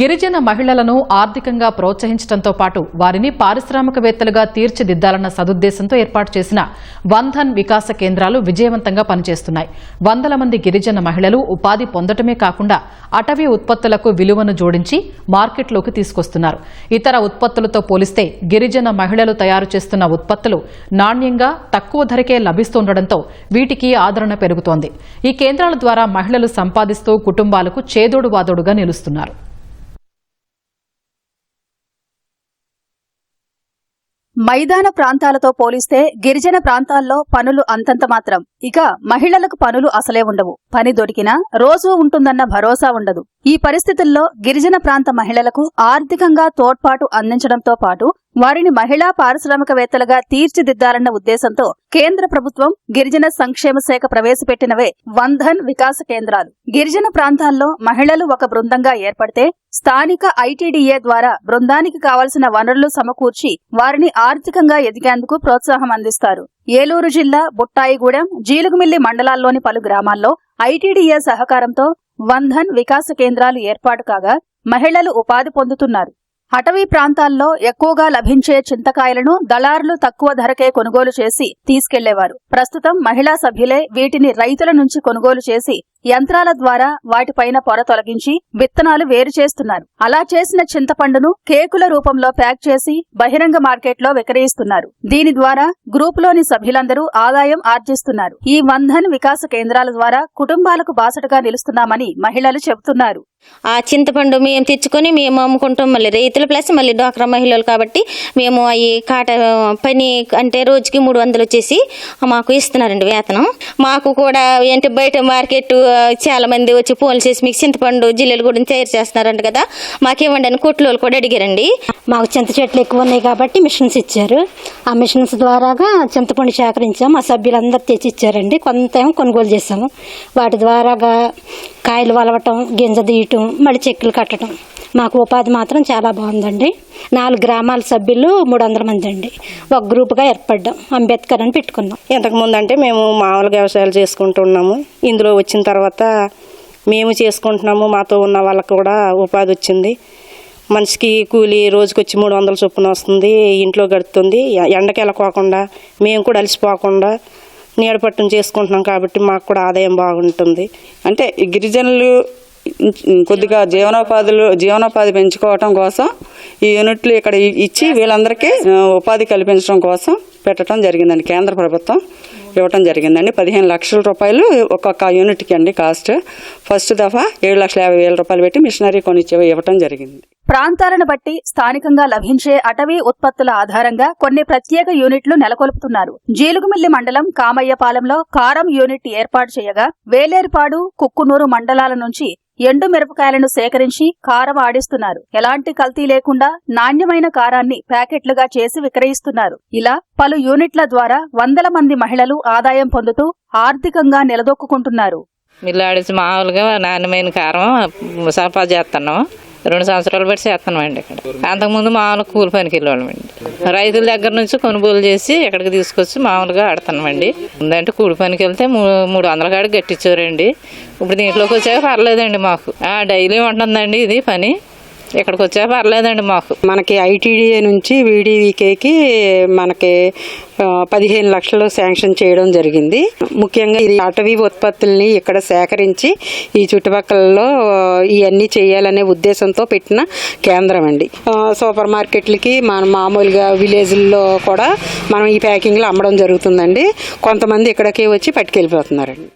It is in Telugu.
గిరిజన మహిళలను ఆర్థికంగా ప్రోత్సహించడంతో పాటు వారిని పారిశ్రామికవేత్తలుగా తీర్చిదిద్దాలన్న సదుద్దేశంతో ఏర్పాటు చేసిన వంధన్ వికాస కేంద్రాలు విజయవంతంగా పనిచేస్తున్నాయి. వందల మంది గిరిజన మహిళలు ఉపాధి పొందటమే కాకుండా అటవీ ఉత్పత్తులకు విలువను జోడించి మార్కెట్లోకి తీసుకొస్తున్నారు. ఇతర ఉత్పత్తులతో పోలిస్తే గిరిజన మహిళలు తయారు చేస్తున్న ఉత్పత్తులు నాణ్యంగా తక్కువ ధరకే లభిస్తుండటంతో వీటికి ఆదరణ పెరుగుతోంది. ఈ కేంద్రాల ద్వారా మహిళలు సంపాదిస్తూ కుటుంబాలకు చేదోడు వాదోడుగా నిలుస్తున్నారు. మైదాన ప్రాంతాలతో పోలిస్తే గిరిజన ప్రాంతాల్లో పనులు అంతంత మాత్రం. ఇక మహిళలకు పనులు అసలే ఉండవు. పని దొరికినా రోజూ ఉంటుందన్న భరోసా ఉండదు. ఈ పరిస్థితుల్లో గిరిజన ప్రాంత మహిళలకు ఆర్థికంగా తోడ్పాటు అందించడంతో పాటు వారిని మహిళా పారిశ్రామికవేత్తలుగా తీర్చిదిద్దాలన్న ఉద్దేశంతో కేంద్ర ప్రభుత్వం గిరిజన సంక్షేమ శాఖ ప్రవేశపెట్టినవే వంధన్ వికాస కేంద్రాలు. గిరిజన ప్రాంతాల్లో మహిళలు ఒక బృందంగా ఏర్పడితే స్థానిక ఐటీడీఏ ద్వారా బృందానికి కావలసిన వనరులు సమకూర్చి వారిని ఆర్థికంగా ఎదిగేందుకు ప్రోత్సాహం అందిస్తారు. ఏలూరు జిల్లా బుట్టాయిగూడెం జీలుగుమిల్లి మండలాల్లోని పలు గ్రామాల్లో ఐటీడీఏ సహకారంతో వంధన్ వికాస కేంద్రాలు ఏర్పాటు కాగా మహిళలు ఉపాధి పొందుతున్నారు. అటవీ ప్రాంతాల్లో ఎక్కువగా లభించే చింతకాయలను దళారులు తక్కువ ధరకే కొనుగోలు చేసి తీసుకెళ్ళేవారు. ప్రస్తుతం మహిళా సభ్యులే వీటిని రైతుల నుంచి కొనుగోలు చేసి యంత్రాల ద్వారా వాటిపైన పొర తొలగించి విత్తనాలు వేరు చేస్తున్నారు. అలా చేసిన చింతపండును కేకుల రూపంలో ప్యాక్ చేసి బహిరంగ మార్కెట్లో విక్రయిస్తున్నారు. దీని ద్వారా గ్రూపులోని సభ్యులందరూ ఆదాయం ఆర్జిస్తున్నారు. ఈ వంధన్ వికాస కేంద్రాల ద్వారా కుటుంబాలకు బాసటగా నిలుస్తున్నామని మహిళలు చెబుతున్నారు. ఆ చింతపండు మేము తెచ్చుకొని మేము అమ్ముకుంటాం మళ్ళీ రైతులు ప్లస్ మళ్ళీ డ్వాక్రా మహిళలు కాబట్టి మేము అవి కాట పని అంటే రోజుకి మూడు వందలు వచ్చేసి మాకు ఇస్తున్నారండి వేతనం. మాకు కూడా ఏంటి బయట మార్కెట్ చాలా మంది వచ్చి ఫోన్లు చేసి మీకు చింతపండు జిల్లెలు కూడా తయారు చేస్తున్నారంట కదా మాకు ఇవ్వండి అని కొట్లు కూడా అడిగారండి. మాకు చింత చెట్లు ఎక్కువ ఉన్నాయి కాబట్టి మిషన్స్ ఇచ్చారు. ఆ మిషన్స్ ద్వారాగా చింతపండు సేకరించాము మా సభ్యులందరూ తెచ్చి ఇచ్చారండి కొంత ఏమో కొనుగోలు చేసాము వాటి ద్వారాగా కాయలు వలవటం గింజ తీయటం మళ్ళీ చెక్కులు కట్టడం. మాకు ఉపాధి మాత్రం చాలా బాగుందండి. నాలుగు గ్రామాల సభ్యులు మూడు వందల మంది అండి. ఒక గ్రూప్గా ఏర్పడ్డాం. అంబేద్కర్ అని పెట్టుకున్నాం. ఇంతకుముందు అంటే మేము మామూలుగా వ్యవసాయాలు చేసుకుంటున్నాము ఇందులో వచ్చిన తర్వాత మేము చేసుకుంటున్నాము. మాతో ఉన్న వాళ్ళకు కూడా ఉపాధి వచ్చింది. మనిషికి కూలి రోజుకి వచ్చి మూడు వందల చొప్పున వస్తుంది. ఇంట్లో గడుపుతుంది. ఎండకెళ్ళకోకుండా ఎండకి వెళ్ళకోకుండా మేము కూడా అలసిపోకుండా నీడపట్టును చేసుకుంటున్నాం కాబట్టి మాకు కూడా ఆదాయం బాగుంటుంది. అంటే గిరిజనులు కొద్దిగా జీవనోపాధులు జీవనోపాధి పెంచుకోవటం కోసం ఈ యూనిట్లు ఇక్కడ ఇచ్చి వీళ్ళందరికీ ఉపాధి కల్పించడం కోసం పెట్టడం జరిగిందండి కేంద్ర ప్రభుత్వం. ఇవ్వటం జరిగిందండి. పదిహేను లక్షల రూపాయలు ఒక్కొక్క యూనిట్కి అండి కాస్ట్. ఫస్ట్ దఫా ఏడు లక్షల యాభై వేల రూపాయలు పెట్టి మిషనరీ కొనిచ్చి ఇవ్వటం జరిగింది. ప్రాంతాలను బట్టి స్థానికంగా లభించే అటవీ ఉత్పత్తుల ఆధారంగా కొన్ని ప్రత్యేక యూనిట్లు నెలకొల్పుతున్నారు. జీలుగుమిల్లి మండలం కామయ్యపాలెంలో కారం యూనిట్ ఏర్పాటు చేయగా వేలేరుపాడు కుక్కునూరు మండలాల నుంచి ఎండు మిరపకాయలను సేకరించి కారం ఆడిస్తున్నారు. ఎలాంటి కల్తీ లేకుండా నాణ్యమైన కారాన్ని ప్యాకెట్లుగా చేసి విక్రయిస్తున్నారు. ఇలా పలు యూనిట్ల ద్వారా వందల మంది మహిళలు ఆదాయం పొందుతూ ఆర్థికంగా నిలదొక్కుంటున్నారు మిల్లాడిచి మామూలుగా నాణ్యమైన కారం సరఫరా చేస్తున్నాం. రెండు సంవత్సరాలు బట్టి చేస్తున్నామండి ఇక్కడ. అంతకుముందు మామూలు కూలి పనికి వెళ్ళేవాళ్ళమండి రైతుల దగ్గర నుంచి కొనుగోలు చేసి ఇక్కడికి తీసుకొచ్చి మామూలుగా ఆడుతున్నామండి ముందంటే కూలి పనికి వెళ్తే మూ- మూడు వందల కాడికి గట్టించారండి ఇప్పుడు దీంట్లోకి వచ్చాక పర్లేదండి మాకు. డైలీ ఉంటుందండి ఇది పని. ఇక్కడికి వచ్చా పర్లేదండి మాకు. మనకి ఐటీడీఏ నుంచి వీడీవీకేకి మనకి పదిహేను లక్షలు శాంక్షన్ చేయడం జరిగింది. ముఖ్యంగా ఇది అటవీ ఉత్పత్తుల్ని ఇక్కడ సేకరించి ఈ చుట్టుపక్కలలో ఇవన్నీ చేయాలనే ఉద్దేశంతో పెట్టిన కేంద్రం అండి. సూపర్ మార్కెట్లకి మనం మామూలుగా విలేజ్ల్లో కూడా మనం ఈ ప్యాకింగ్లో అమ్మడం జరుగుతుందండి. కొంతమంది ఇక్కడికి వచ్చి పట్టుకెళ్ళిపోతున్నారండి.